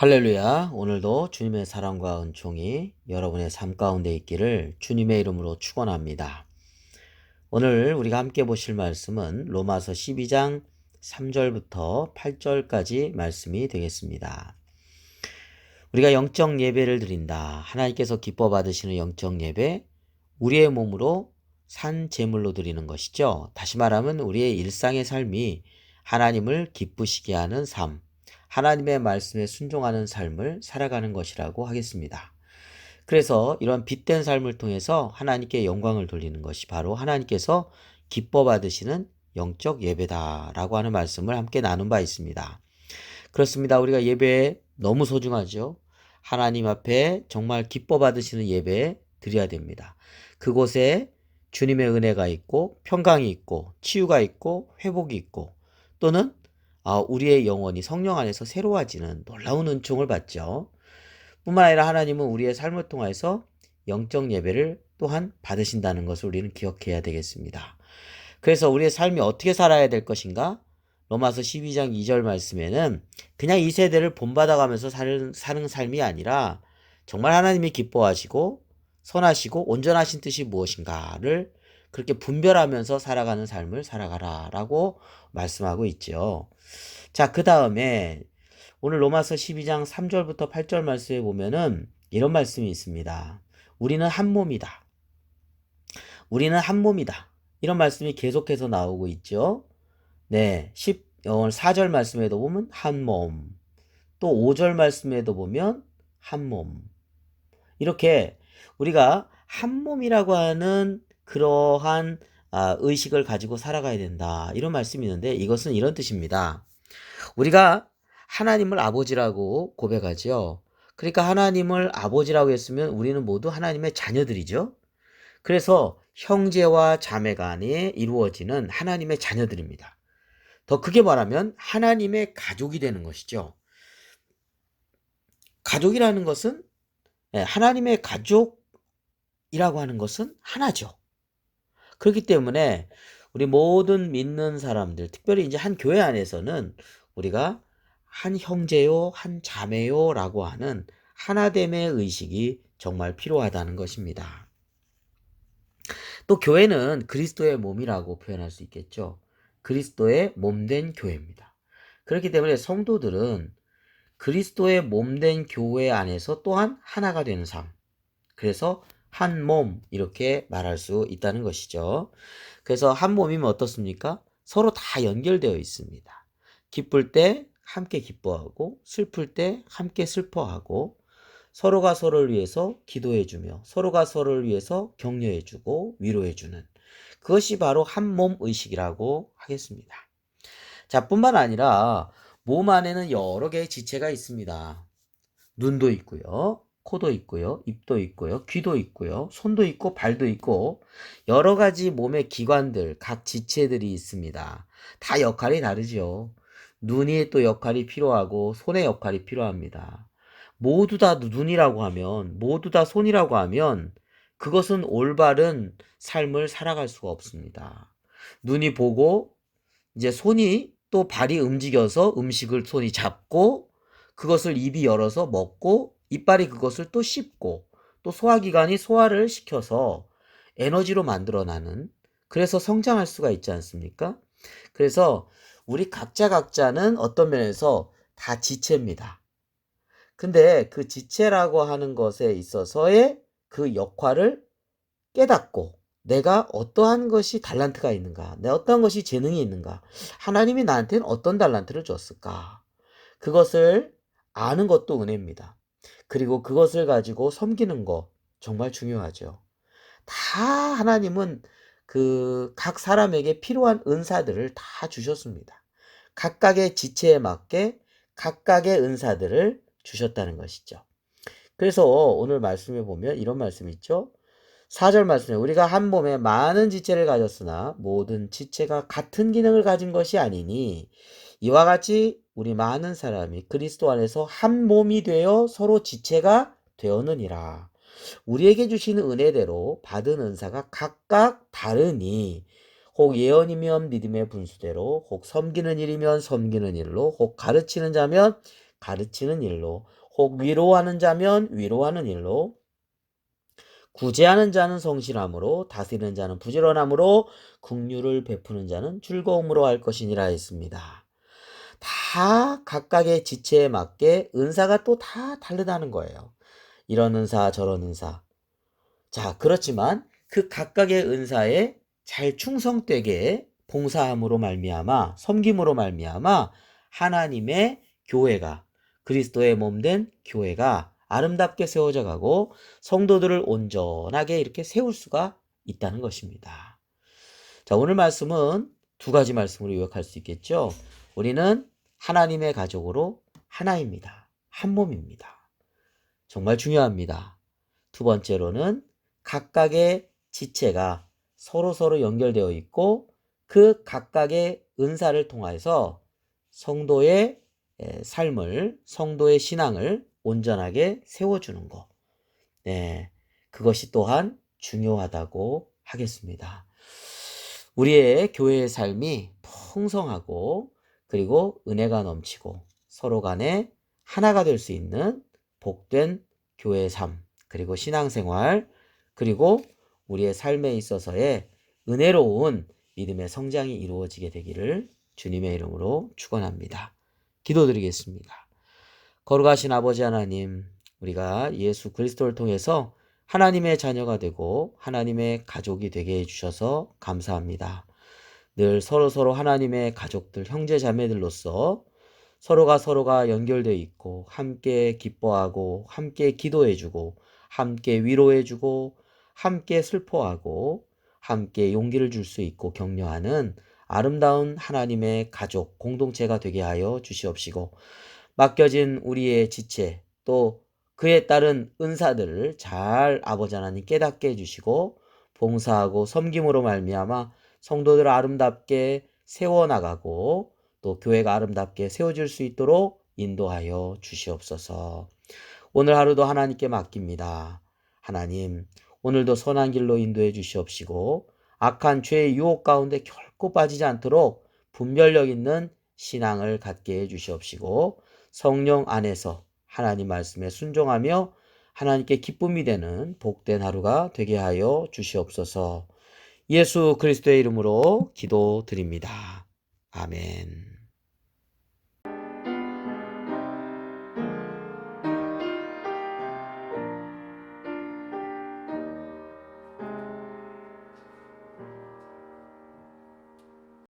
할렐루야. 오늘도 주님의 사랑과 은총이 여러분의 삶 가운데 있기를 주님의 이름으로 축원합니다. 오늘 우리가 함께 보실 말씀은 로마서 12장 3절부터 8절까지 말씀이 되겠습니다. 우리가 영적 예배를 드린다. 하나님께서 기뻐 받으시는 영적 예배, 우리의 몸으로 산 제물로 드리는 것이죠. 다시 말하면 우리의 일상의 삶이 하나님을 기쁘시게 하는 삶, 하나님의 말씀에 순종하는 삶을 살아가는 것이라고 하겠습니다. 그래서 이런 빛된 삶을 통해서 하나님께 영광을 돌리는 것이 바로 하나님께서 기뻐 받으시는 영적 예배다라고 하는 말씀을 함께 나눈 바 있습니다. 그렇습니다. 우리가 예배 너무 소중하죠. 하나님 앞에 정말 기뻐 받으시는 예배 드려야 됩니다. 그곳에 주님의 은혜가 있고 평강이 있고 치유가 있고 회복이 있고 또는 아, 우리의 영혼이 성령 안에서 새로워지는 놀라운 은총을 받죠. 뿐만 아니라 하나님은 우리의 삶을 통해서 영적 예배를 또한 받으신다는 것을 우리는 기억해야 되겠습니다. 그래서 우리의 삶이 어떻게 살아야 될 것인가? 로마서 12장 2절 말씀에는 그냥 이 세대를 본받아가면서 사는, 사는 삶이 아니라 정말 하나님이 기뻐하시고 선하시고 온전하신 뜻이 무엇인가를 그렇게 분별하면서 살아가는 삶을 살아가라 라고 말씀하고 있죠. 자, 그 다음에 오늘 로마서 12장 3절부터 8절 말씀에 보면은 이런 말씀이 있습니다. 우리는 한 몸이다. 우리는 한 몸이다. 이런 말씀이 계속해서 나오고 있죠. 네, 10, 어, 4절 말씀에도 보면 한 몸. 또 5절 말씀에도 보면 한 몸. 이렇게 우리가 한 몸이라고 하는 그러한 아, 의식을 가지고 살아가야 된다. 이런 말씀이 있는데 이것은 이런 뜻입니다. 우리가 하나님을 아버지라고 고백하죠. 그러니까 하나님을 아버지라고 했으면 우리는 모두 하나님의 자녀들이죠. 그래서 형제와 자매 간에 이루어지는 하나님의 자녀들입니다. 더 크게 말하면 하나님의 가족이 되는 것이죠. 가족이라는 것은 예, 하나님의 가족이라고 하는 것은 하나죠. 그렇기 때문에 우리 모든 믿는 사람들, 특별히 이제 한 교회 안에서는 우리가 한 형제요, 한 자매요 라고 하는 하나됨의 의식이 정말 필요하다는 것입니다. 또 교회는 그리스도의 몸이라고 표현할 수 있겠죠. 그리스도의 몸된 교회입니다. 그렇기 때문에 성도들은 그리스도의 몸된 교회 안에서 또한 하나가 되는 삶. 그래서 한 몸 이렇게 말할 수 있다는 것이죠. 그래서 한 몸이면 어떻습니까? 서로 다 연결되어 있습니다. 기쁠 때 함께 기뻐하고 슬플 때 함께 슬퍼하고 서로가 서로를 위해서 기도해주며 서로가 서로를 위해서 격려해주고 위로해주는 그것이 바로 한 몸 의식이라고 하겠습니다. 자, 뿐만 아니라 몸 안에는 여러 개의 지체가 있습니다. 눈도 있고요. 코도 있고요. 입도 있고요. 귀도 있고요. 손도 있고 발도 있고 여러 가지 몸의 기관들, 각 지체들이 있습니다. 다 역할이 다르죠. 눈이 또 역할이 필요하고 손의 역할이 필요합니다. 모두 다 눈이라고 하면, 모두 다 손이라고 하면 그것은 올바른 삶을 살아갈 수가 없습니다. 눈이 보고 이제 손이 또 발이 움직여서 음식을 손이 잡고 그것을 입이 열어서 먹고 이빨이 그것을 또 씹고 또 소화기관이 소화를 시켜서 에너지로 만들어나는 그래서 성장할 수가 있지 않습니까? 그래서 우리 각자 각자는 어떤 면에서 다 지체입니다. 근데 그 지체라고 하는 것에 있어서의 그 역할을 깨닫고 내가 어떠한 것이 달란트가 있는가, 내 어떠한 것이 재능이 있는가, 하나님이 나한테는 어떤 달란트를 줬을까, 그것을 아는 것도 은혜입니다. 그리고 그것을 가지고 섬기는 거 정말 중요하죠. 다 하나님은 그 각 사람에게 필요한 은사들을 다 주셨습니다. 각각의 지체에 맞게 각각의 은사들을 주셨다는 것이죠. 그래서 오늘 말씀에 보면 이런 말씀이 있죠. 4절 말씀에 우리가 한 몸에 많은 지체를 가졌으나 모든 지체가 같은 기능을 가진 것이 아니니 이와 같이 우리 많은 사람이 그리스도 안에서 한 몸이 되어 서로 지체가 되었느니라. 우리에게 주시는 은혜대로 받은 은사가 각각 다르니 혹 예언이면 믿음의 분수대로 혹 섬기는 일이면 섬기는 일로 혹 가르치는 자면 가르치는 일로, 혹 위로하는 자면 위로하는 일로, 구제하는 자는 성실함으로, 다스리는 자는 부지런함으로, 긍휼을 베푸는 자는 즐거움으로 할 것이니라 했습니다. 다 각각의 지체에 맞게 은사가 또 다 다르다는 거예요. 이런 은사, 저런 은사. 자, 그렇지만 그 각각의 은사에 잘 충성되게 봉사함으로 말미암아 섬김으로 말미암아 하나님의 교회가 그리스도의 몸 된 교회가 아름답게 세워져 가고 성도들을 온전하게 이렇게 세울 수가 있다는 것입니다. 자, 오늘 말씀은 두 가지 말씀으로 요약할 수 있겠죠. 우리는 하나님의 가족으로 하나입니다. 한 몸입니다. 정말 중요합니다. 두 번째로는 각각의 지체가 서로 서로 연결되어 있고 그 각각의 은사를 통해서 성도의 삶을, 성도의 신앙을 온전하게 세워주는 것. 네. 그것이 또한 중요하다고 하겠습니다. 우리의 교회의 삶이 풍성하고 그리고 은혜가 넘치고 서로 간에 하나가 될 수 있는 복된 교회 삶, 그리고 신앙생활, 그리고 우리의 삶에 있어서의 은혜로운 믿음의 성장이 이루어지게 되기를 주님의 이름으로 축원합니다. 기도드리겠습니다. 거룩하신 아버지 하나님, 우리가 예수 그리스도를 통해서 하나님의 자녀가 되고 하나님의 가족이 되게 해주셔서 감사합니다. 늘 서로서로 하나님의 가족들, 형제 자매들로서 서로가 서로가 연결되어 있고 함께 기뻐하고 함께 기도해주고 함께 위로해주고 함께 슬퍼하고 함께 용기를 줄 수 있고 격려하는 아름다운 하나님의 가족 공동체가 되게 하여 주시옵시고 맡겨진 우리의 지체 또 그에 따른 은사들을 잘 아버지 하나님 깨닫게 해주시고 봉사하고 섬김으로 말미암아 성도들을 아름답게 세워나가고 또 교회가 아름답게 세워질 수 있도록 인도하여 주시옵소서. 오늘 하루도 하나님께 맡깁니다. 하나님, 오늘도 선한 길로 인도해 주시옵시고 악한 죄의 유혹 가운데 결코 빠지지 않도록 분별력 있는 신앙을 갖게 해 주시옵시고 성령 안에서 하나님 말씀에 순종하며 하나님께 기쁨이 되는 복된 하루가 되게 하여 주시옵소서. 예수 그리스도의 이름으로 기도드립니다. 아멘.